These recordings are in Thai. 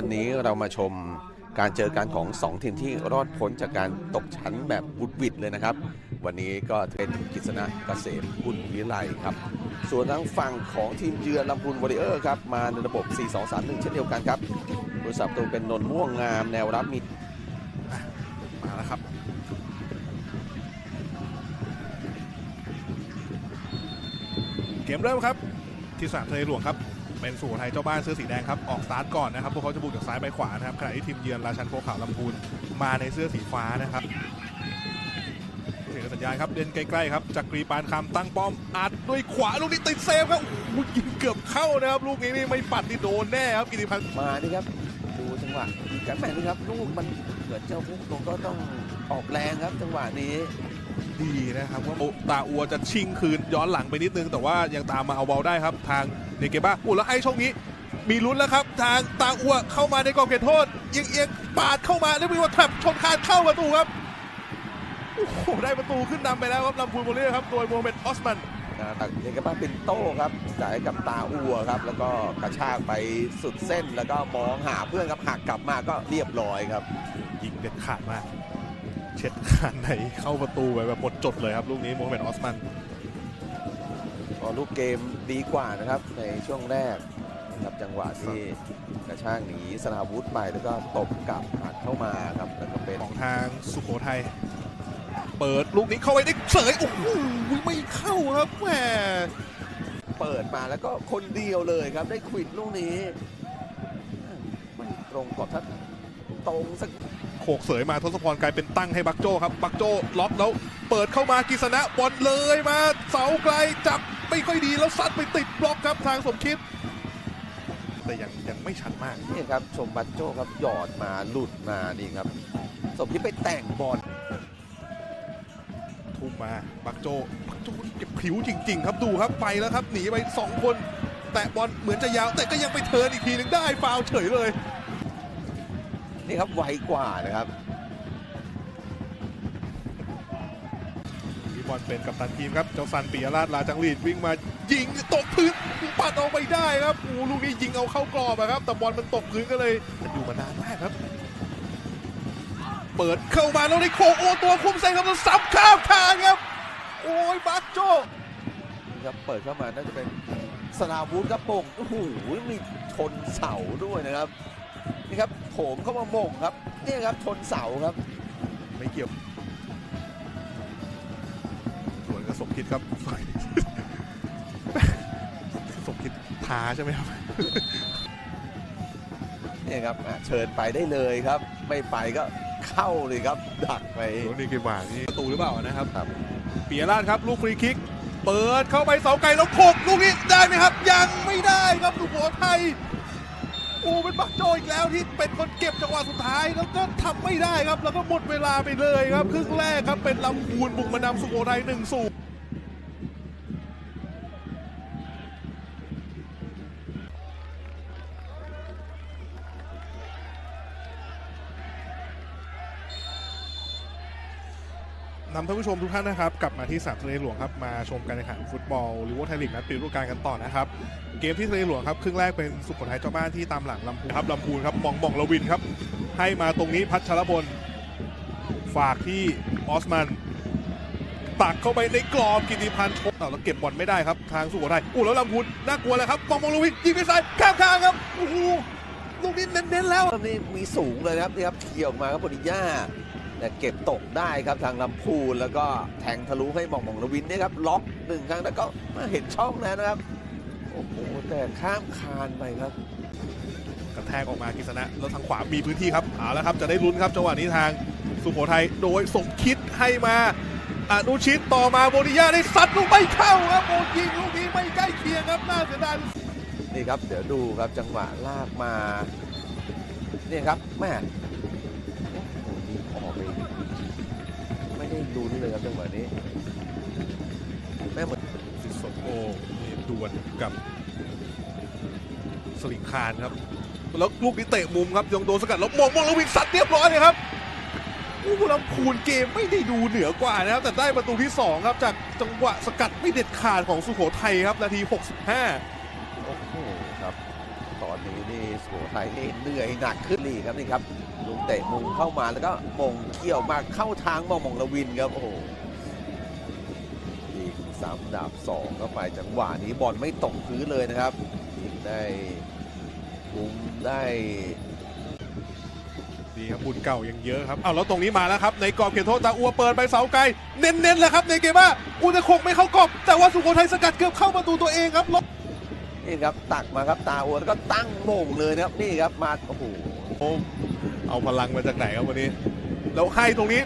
วันนี้เรามาชมการเจอกันของ 2 ทีมที่รอดพ้นจากการตกชั้นแบบบุดวิดเลยนะครับ วันนี้ก็เป็นกิษณะเกษมบุญวิไลครับ ส่วนทางฝั่งของทีมเยือนลำพูนวอริเออร์ครับมาในระบบ 4-2-3-1 เช่นเดียวกันครับผู้สับตัวเป็นนนท์ม่วงงามแนวรับมีมาแล้วครับเกมเริ่มครับที่สนามทะเลหลวงครับ เป็นสุโขทัยเจ้าบ้านเสื้อสีแดงครับออกสตาร์ทก่อนนะครับพวกเขาจะบุกจากซ้ายไปขวานะครับขณะที่ทีมเยือนราชันโพขาวลำพูนมาในเสื้อสีฟ้านะครับเสียงสัญญาณครับเดินใกล้ๆครับจากกรีปานคำตั้งป้อมอัดด้วยขวาลูกนี้ติดเซฟครับโอ้โหยิงเกือบเข้านะครับลูกนี้นี่ไม่ปัดนี่โดนแน่ครับกิติพันธ์มานี่ครับดูจังหวะดีกันแม่นี่ครับลูกมันเหมือนเจ้าพุกลงก็ต้องออกแรงครับจังหวะนี้ ดีนะครับว่าตาอัวจะชิงคืนย้อนหลังไปนิดนึง แต่ว่ายังตามมาเอาบอลได้ครับ ทางเนเกบ้าอู้แล้วไอ้ช่องนี้ มีลุ้นแล้วครับ ทางตาอัวเข้ามาในกรอบเขตโทษเอียงเอียงๆปาดเข้ามาแล้วมีว่าแทบชนคานเข้าประตูครับโอ้โหได้ประตูขึ้นนำไปแล้วครับลำพูนโมเล่ครับโดยโมเมนต์ออสมันนะครับเนกาบ้าเป็นโต้ครับจ่ายให้กับตาอัวครับ แล้วก็กระชากไปสุดเส้นแล้วก็มองหาเพื่อนครับหักกลับมาก็เรียบร้อยครับยิงเด็ดขาดมาก เช็ดคานไหนเข้าประตูไปแบบหมดจดเลยครับ ลูกนี้โมเมนต์ออสมันพอลูกเกมดีกว่านะครับในช่วงแรกนะครับจังหวะที่กระชากหนีสนาวุธไปแล้วก็ตบกลับหักเข้ามาครับแล้วก็เป็นของทางสุโขทัยเปิดลูกนี้เข้าไปได้เสยโอ้โหไม่เข้าครับแหมเปิดมาแล้วก็คนเดียวเลยครับได้ควิดลูกนี้ไม่ตรงกรอบทัดตรงสักโขกเสยมาทศพรกลายเป็นตั้งให้บักโจ้ครับ บักโจ้ล็อกแล้วเปิดเข้ามากิษณะบอลเลยมาเสาไกลจับไม่ค่อยดีแล้วซัดไปติดบล็อกครับทางสมคิด แต่ยังยังไม่ชัดมากนี่ครับชมบัตโจ้ครับหยอดมาหลุดมานี่ครับ สมที่ไปแต่งบอลทุ่มมาบักโจ้บักโจ้เก็บผิวจริง ๆ ครับดูครับไปแล้วครับหนีไปสองคน แต่บอลเหมือนจะยาว แต่ก็ยังไปเทิร์นอีกทีหนึงได้ฟาวล์เฉยเลย นี่ครับไวกว่านะครับมีบอลเป็นกัปตันทีมครับ เจ้าซันปิยราชลาจังหลีดวิ่งมายิงตกพื้นปัดออกไปได้ครับโอ้ลูกนี้ยิงเอาเข้ากรอบอะครับ แต่บอลมันตกพื้นก็เลยอยู่มานานมากครับ เปิดเข้ามาแล้วในโคกโอตัวคุมเซนครับแล้วซับข้ามคานครับ โอ้ยบักโจนี่ครับเปิดเข้ามาน่าจะเป็นสนาวุธครับโป่งโอ้โหมีชนเสาด้วยนะครับ นี่ครับโถมเข้ามาโมงครับนี่ครับชนเสาครับ ไม่เกี่ยวส่วนกระสมคิดครับสมคิดท้าใช่ไหมครับนี่ครับอะเชิญไปได้เลยครับ ไม่ไปก็เข้าเลยครับ ดักไปโอ้นี่คือหวานนี่ประตูหรือเปล่านะครับครับเปียราชครับลูกฟรีคิก เปิดเข้าไปเสาไกลแล้วโขกลูกนี้ได้ไหมครับ ยังไม่ได้ครับสุโขทัยโอ้เป็นบักโจอีกแล้วที่เป็นคนเก็บจังหวะสุดท้ายแล้วก็ทำไม่ได้ครับ แล้วก็หมดเวลาไปเลยครับ ครึ่งแรกครับเป็นลำพูนบุกมานำสุโขทัยห นำท่านผู้ชมทุกท่านนะครับ กลับมาที่สนามทะเลหลวงครับ มาชมการแข่งขันฟุตบอลหรือว่าไทยลีกนัดปิดฤดูกาลกันต่อนะครับ เกมที่ทะเลหลวงครับ ครึ่งแรกเป็นสุโขทัยเจ้าบ้านที่ตามหลังลำพูนครับลำพูนครับมองมองลวินครับ ให้มาตรงนี้พัชรพลฝากที่ออสมัน ตักเข้าไปในกรอบกิติพันธ์ชกแล้วเก็บบอลไม่ได้ครับ ทางสุโขทัยอู้แล้วลำพูนน่ากลัวเลยครับมองมองลวินยิงไปซ้ายข้ามคางครับโอ้โหลูกนี้เน้นๆแล้วรอบนี้มีสูงเลยนะครับนี่ครับเขี่ยวออกมาครับปริย่า แต่เก็บตกได้ครับทางลำพูนแล้วก็แทงทะลุให้หมองหมองระวินเนี่ยครับล็อกหนึ่งครั้งแล้วก็มาเห็นช่องแล้วนะครับโอ้โหแต่ข้ามคานไปครับกระแทกออกมากิษณะแล้วทางขวามีพื้นที่ครับเอาแล้วครับจะได้ลุ้นครับจังหวะนี้ทางสุโขทัยโดยสมคิดให้มาอนุชิตต่อมาโบนิยาได้ซัดลูกไม่เข้าครับโบยิงลูกนี้ไม่ใกล้เคียงครับน่าเสียดายนี่ครับเดี๋ยวดูครับจังหวะลากมาเนี่ยครับแม่โอ้โหยิงออกไปไม่ได้ลุ้นเลยครับจังหวะนี้แม่เหมือนสิสมโอนี่ดวลกับสลิงคานครับ แล้วลูกนี้เตะมุมครับยังโดนสกัดแล้วมองมองแล้ววิ่งซัดเรียบร้อยเลยครับอู้ลำพูนเกมไม่ได้ดูเหนือกว่านะครับ แต่ได้ประตูที่ 2 ครับ จากจังหวะสกัดไม่เด็ดขาดของสุโขทัยครับ นาที 65 โอ้โหครับ นี้นี่สุโขทัยนี่เหนื่อยหนักขึ้นลีครับนี่ครับลุงเตะมุงเข้ามาแล้วก็มงเขี่ยวมาเข้าทางมองมองละวินครับโอ้โหยิงสามดาบสองเข้าไปจังหวะนี้บอลไม่ตกพื้นเลยนะครับยิงได้มุมได้ดีครับบุญเก่ายังเยอะครับเอาแล้วตรงนี้มาแล้วครับในกรอบเขตโทษตาอัวเปิดไปเสาไกลเน้นๆเลยครับในเกมว่าอุตะคงไม่เข้ากรอบแต่ว่าสุโขทัยสกัดเกือบเข้าประตูตัวเองครับ นี่ครับตักมาครับตาอัวแล้วก็ตั้งโมงเลยนะครับนี่ครับมาโอ้โหโอ้เอาพลังมาจากไหนครับวันนี้แล้วให้ตรงนี้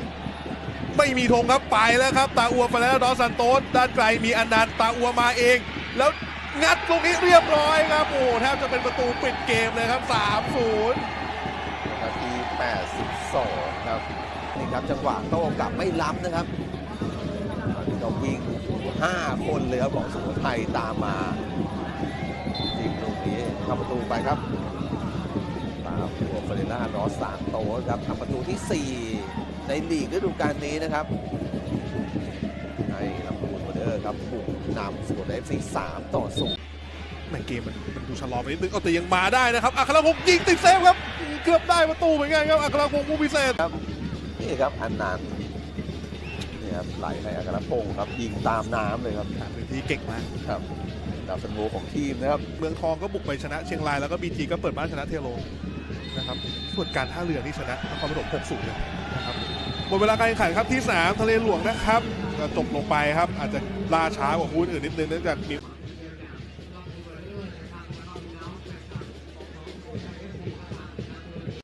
ไม่มีธงครับไปแล้วครับ ตาอัวไปแล้วดอสซันโตสด้านไกลมีอนันต์ตาอัวมาเอง แล้วงัดตรงนี้เรียบร้อยครับโอ้แทบจะเป็นประตูปิดเกมเลยครับ 3-0นาที 82 ครับนี่ครับจังหวะโต้กลับไม่ล้ำนะครับตอนนี้ก็วิ่ง 5 คนเลยครับของสุโขทัยตามมายิงตรงนี้ ทำประตูไปครับตามตัวเฟรล่ารอสสามโตะครับทำประตูที่ 4 ในลีกฤดูกาลนี้นะครับให้ลำพูนวอเดอร์ครับบุกนำสุโขทัยเอฟซี3ต่อ0ในเกมมันมันดูชะลอไปนิดนึงเอาแต่ยังมาได้นะครับอัครพงศ์ยิงติดเซฟครับ เกือบได้ประตูเหมือนกันครับอัครพงศ์ผู้พิเศษนี่ครับอันนันต์นี่ครับไหลให้อัครพงศ์ครับยิงตามน้ำเลยครับหาพื้นที่เก่งมากครับ ดาวซันโวของทีมนะครับเมืองทองก็บุกไปชนะเชียงรายแล้วก็บีจีก็เปิดบ้านชนะเทโรนะครับส่วนการท่าเรือนี่ชนะนครปฐม6-0เลยนะครับหมดเวลาการแข่งขันครับที่ 3 ทะเลหลวงนะครับจบลงไปครับ อาจจะล่าช้ากว่าคู่อื่นนิดนึงเนื่องจากมี